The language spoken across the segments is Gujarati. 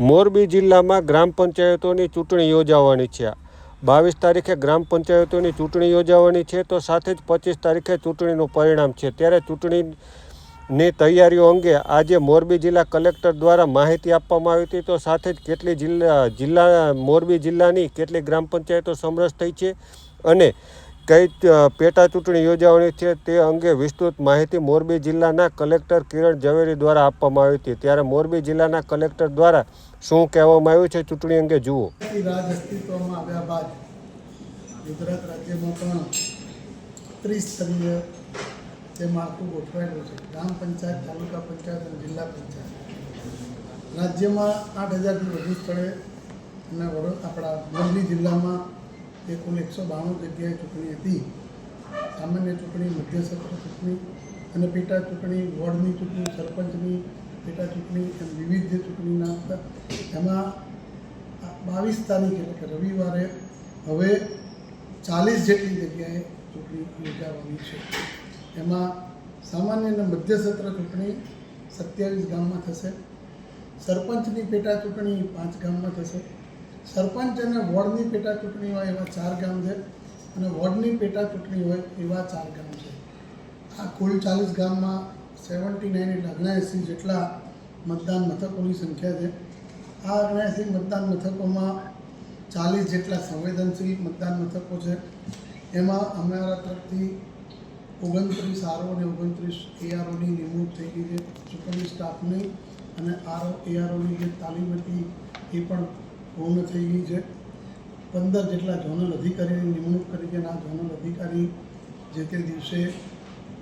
મોરબી જિલ્લામાં ગ્રામ પંચાયતોની ચૂંટણી યોજાવાની છે. બાવીસ તારીખે ગ્રામ પંચાયતોની ચૂંટણી યોજાવાની છે તો સાથે જ પચીસ તારીખે ચૂંટણીનું પરિણામ છે. ત્યારે ચૂંટણીની તૈયારીઓ અંગે આજે મોરબી જિલ્લા કલેક્ટર દ્વારા માહિતી આપવામાં આવી હતી તો સાથે જ કેટલી જિલ્લા જિલ્લા, મોરબી જિલ્લાની કેટલી ગ્રામ પંચાયતો સમરસ થઈ છે અને કઈ પેટા ચૂંટણી યોજાવાની છે તે અંગે વિસ્તૃત માહિતી મોરબી જિલ્લાના કલેક્ટર કિરણ ઝવેરી દ્વારા આપવામાં આવી હતી. ત્યારે મોરબી જિલ્લાના કલેક્ટર દ્વારા શું કહેવામાં આવ્યું છે ચૂંટણી અંગે જુઓ. રાજ અસ્તિત્વમાં આવ્યા બાદ ગુજરાત રાજ્યમાં પણ ત્રિસ્તરીય જે માળખું ગોઠવાયેલું છે. ગ્રામ પંચાયત, તાલુકા પંચાયત અને જિલ્લા પંચાયત. રાજ્યમાં આઠ હજારથી વધુ સ્થળે અને આપણા મોરબી જિલ્લામાં એ કુલ એકસો બાણું જગ્યાએ ચૂંટણી હતી. સામાન્ય ચૂંટણી મધ્યસત્ર ચૂંટણી અને પેટા ચૂંટણી, વોર્ડની ચૂંટણી, સરપંચની પેટા ચૂંટણી એમ વિવિધ જે ચૂંટણીના હતા. એમાં બાવીસ તારીખ એટલે કે રવિવારે હવે ચાલીસ જેટલી જગ્યાએ ચૂંટણી યોજાવાની છે. એમાં સામાન્ય અને મધ્ય સત્ર ચૂંટણી સત્યાવીસ ગામમાં થશે. સરપંચની પેટા ચૂંટણી પાંચ ગામમાં થશે. સરપંચ અને વોર્ડની પેટા ચૂંટણી હોય એવા ચાર ગામ છે અને વોર્ડની પેટા ચૂંટણી હોય એવા ચાર ગામ છે. આ કુલ ચાલીસ ગામમાં સેવન્ટી નાઇન એટલે ઓગણએંસી જેટલા મતદાન મથકોની સંખ્યા છે. આ ઓગણએંસી મતદાન મથકોમાં ચાલીસ જેટલા સંવેદનશીલ મતદાન મથકો છે. એમાં અમારા તરફથી ઓગણત્રીસ આરઓ અને ઓગણત્રીસ એઆરઓની નિમણૂક થઈ ગઈ છે. ચૂંટણી સ્ટાફની અને આરઓ, એઆરઓની જે તાલીમ હતી એ પણ પૂર્ણ થઈ ગઈ છે. પંદર જેટલા ઝોનલ અધિકારીની નિમણૂક કરી છે આ ઝોનલ અધિકારી જે તે દિવસે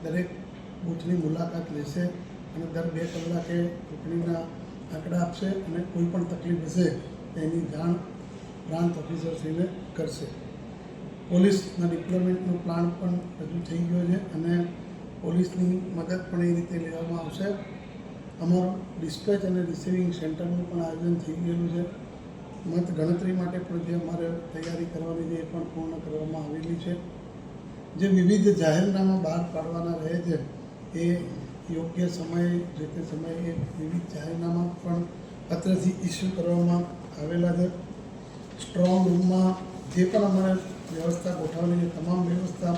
દરેક બૂથની મુલાકાત લેશે અને દર બે કલાકે ચૂંટણીના આંકડા આપશે અને કોઈ પણ તકલીફ હશે તેની જાણ પ્રાંત ઓફિસરશ્રીને કરશે. પોલીસના ડિપ્લોમેન્ટનો પ્લાન પણ રજૂ થઈ ગયો છે અને પોલીસની મદદ પણ એ રીતે લેવામાં આવશે. અમારું ડિસ્પેચ અને રિસીવિંગ સેન્ટરનું પણ આયોજન થઈ ગયેલું છે. મત ગણતરી માટે પણ જે અમારે તૈયારી કરવાની છે એ પણ પૂર્ણ કરવામાં આવેલી છે. જે વિવિધ જાહેરનામા બહાર પાડવાના રહે છે, એ યોગ્ય સમયે, જે તે સમયે વિવિધ જાહેરનામા પણ પત્રથી ઇસ્યુ કરવામાં આવેલા છે. સ્ટ્રોંગ રૂમમાં જે પણ અમારે વ્યવસ્થા ગોઠવવાની છે, તમામ વ્યવસ્થા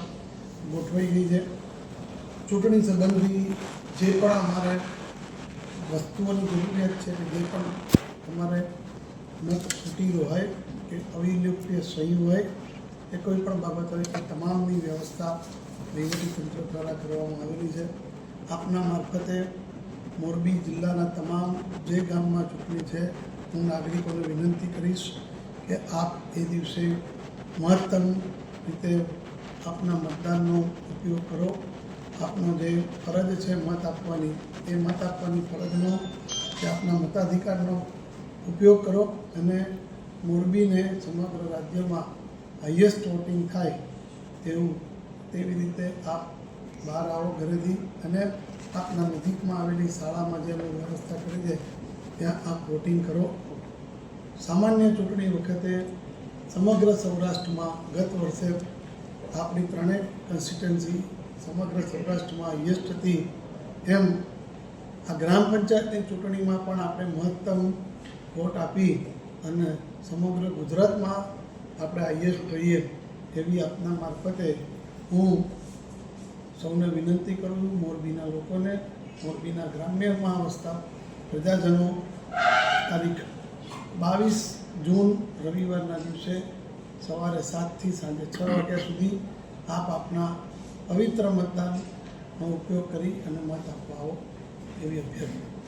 ગોઠવાઈ ગઈ છે. ચૂંટણી સંબંધી જે પણ અમારે વસ્તુઓની જરૂરિયાત છે, જે પણ તમારે મત કુટીરો હોય કે અવિલુપ્ય સહી હોય કે કોઈ પણ બાબત હોય એ તમામની વ્યવસ્થા તંત્ર દ્વારા કરવામાં આવેલી છે. આપના મારફતે મોરબી જિલ્લાના તમામ જે ગામમાં ચૂંટણી છે, હું નાગરિકોને વિનંતી કરીશ કે આપ એ દિવસે મહત્તમ રીતે આપના મતદાનનો ઉપયોગ કરો. આપનો જે ફરજ છે મત આપવાની, એ મત આપવાની ફરજનો કે આપના મતાધિકારનો ઉપયોગ કરો અને મોરબીને સમગ્ર રાજ્યમાં હાઈએસ્ટ વોટિંગ થાય તેવું તેવી રીતે આપ બહાર આવો ઘરેથી અને આપના નજીકમાં આવેલી શાળામાં જે અમે વ્યવસ્થા કરી છે, ત્યાં આપ વોટિંગ કરો. સામાન્ય ચૂંટણી વખતે સમગ્ર સૌરાષ્ટ્રમાં ગત વર્ષે આપણી ત્રણેય કન્સ્ટિટ્યુન્સી સમગ્ર સૌરાષ્ટ્રમાં હાઈએસ્ટ હતી. એમ આ ગ્રામ પંચાયતની ચૂંટણીમાં પણ આપણે મહત્તમ વોટ આપી અને સમગ્ર ગુજરાતમાં આપણે હાઈએસ્ટ રહીએ એવી આપના મારફતે હું સૌને વિનંતી કરું છું, મોરબીના લોકોને, મોરબીના ગ્રામ્યમાં વસતા પ્રજાજનો. તારીખ બાવીસ જૂન રવિવારના દિવસે સવારે સાતથી સાંજે છ વાગ્યા સુધી આપ આપના પવિત્ર મતદાનનો ઉપયોગ કરી અને મત આપવા આવો એવી અભ્યર્થના.